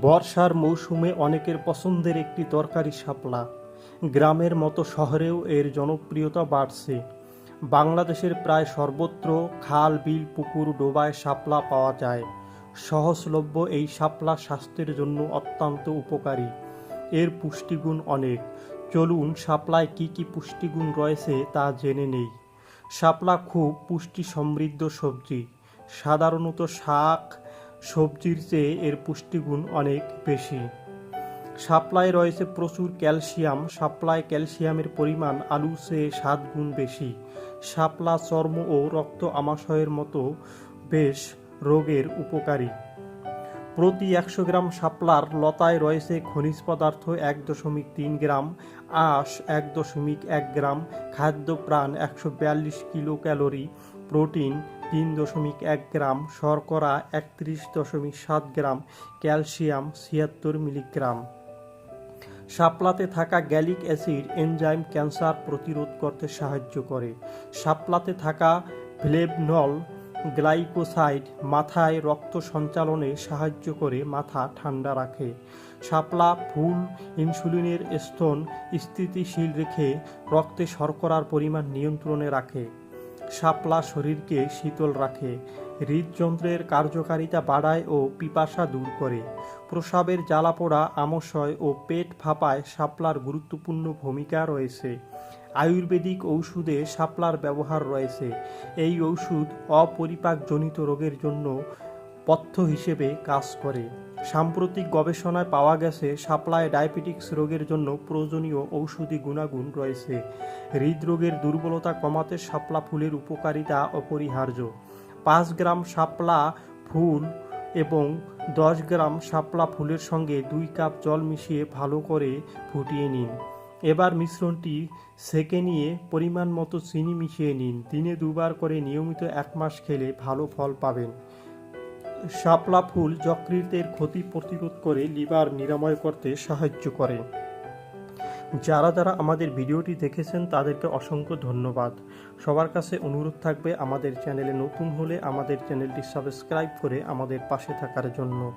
বর্ষার মৌসুমে অনেকের পছন্দের একটি তরকারি শাপলা। গ্রামের মতো শহরেও এর জনপ্রিয়তা বাড়ছে। বাংলাদেশের প্রায় সর্বত্র খাল, বিল, পুকুর, ডোবায় শাপলা পাওয়া যায়। সহজলভ্য এই শাপলা স্বাস্থ্যের জন্য অত্যন্ত উপকারী। এর পুষ্টিগুণ অনেক। চলুন শাপলায় কি কি পুষ্টিগুণ রয়েছে তা জেনে নেই। শাপলা খুব পুষ্টি সমৃদ্ধ সবজি। সাধারণত শাক সবজির চেয়ে এর পুষ্টিগুণ অনেক বেশি। শাপলায় রয়েছে প্রচুর ক্যালসিয়াম। শাপলায় ক্যালসিয়ামের পরিমাণ আলু চেয়ে সাত গুণ বেশি। শাপলা চর্ম ও রক্ত আমাশয়ের মতো বেশ রোগের উপকারী। প্রতি একশো গ্রাম শাপলার লতায় রয়েছে খনিজ পদার্থ এক দশমিক তিন গ্রাম, আঁশ এক দশমিক এক গ্রাম খাদ্য প্রাণ একশো বিয়াল্লিশ কিলো ক্যালোরি প্রোটিন তিন দশমিক এক গ্রাম, শর্করা একত্রিশ দশমিক সাত গ্রাম, ক্যালসিয়াম ছিয়াত্তর মিলিগ্রাম। শাপলাতে থাকা গ্যালিক অ্যাসিড এনজাইম ক্যান্সার প্রতিরোধ করতে সাহায্য করে। শাপলাতে থাকা ফ্লেভনল গ্লাইকোসাইড মাথায় রক্ত সঞ্চালনে সাহায্য করে মাথা ঠান্ডা রাখে। শাপলা ফুল, ইনসুলিনের স্তন স্থিতিশীল রেখে রক্তে শর্করার পরিমাণ নিয়ন্ত্রণে রাখে। শাপলা শরীরকে শীতল রাখে, হৃদযন্ত্রের কার্যকারিতা বাড়ায় ও পিপাসা দূর করে। প্রসাবের জ্বালাপোড়া, আমশয় ও পেট ফাঁপায় শাপলার গুরুত্বপূর্ণ ভূমিকা রয়েছে। আয়ুর্বেদিক ঔষধে শাপলার ব্যবহার রয়েছে। এই ঔষধ অপরিপাকজনিত রোগের জন্য পথ্য হিসেবে কাজ করে। সাম্প্রতিক গবেষণায় পাওয়া গেছে শাপলায় ডায়াবেটিক্স রোগের জন্য প্রয়োজনীয় ঔষধি গুণাগুণ রয়েছে। হৃদরোগের দুর্বলতা কমাতে শাপলা ফুলের উপকারিতা অপরিহার্য। পাঁচ গ্রাম শাপলা ফুল এবং দশ গ্রাম শাপলা ফুলের সঙ্গে দুই কাপ জল মিশিয়ে ভালো করে ফুটিয়ে নিন। এবার মিশ্রণটি সেকে নিয়ে পরিমাণ মতো চিনি মিশিয়ে নিন। দিনে দুবার করে নিয়মিত এক মাস খেলে ভালো ফল পাবেন। শাপলা ফুল যকৃতের ক্ষতি প্রতিরোধ করে লিভার নিরাময় করতে সাহায্য করে। যারা যারা আমাদের ভিডিওটি দেখেছেন, তাদেরকে অসংখ্য ধন্যবাদ। সবার কাছে অনুরোধ থাকবে আমাদের চ্যানেলে নতুন হলে আমাদের চ্যানেলটি সাবস্ক্রাইব করে আমাদের পাশে থাকার জন্য।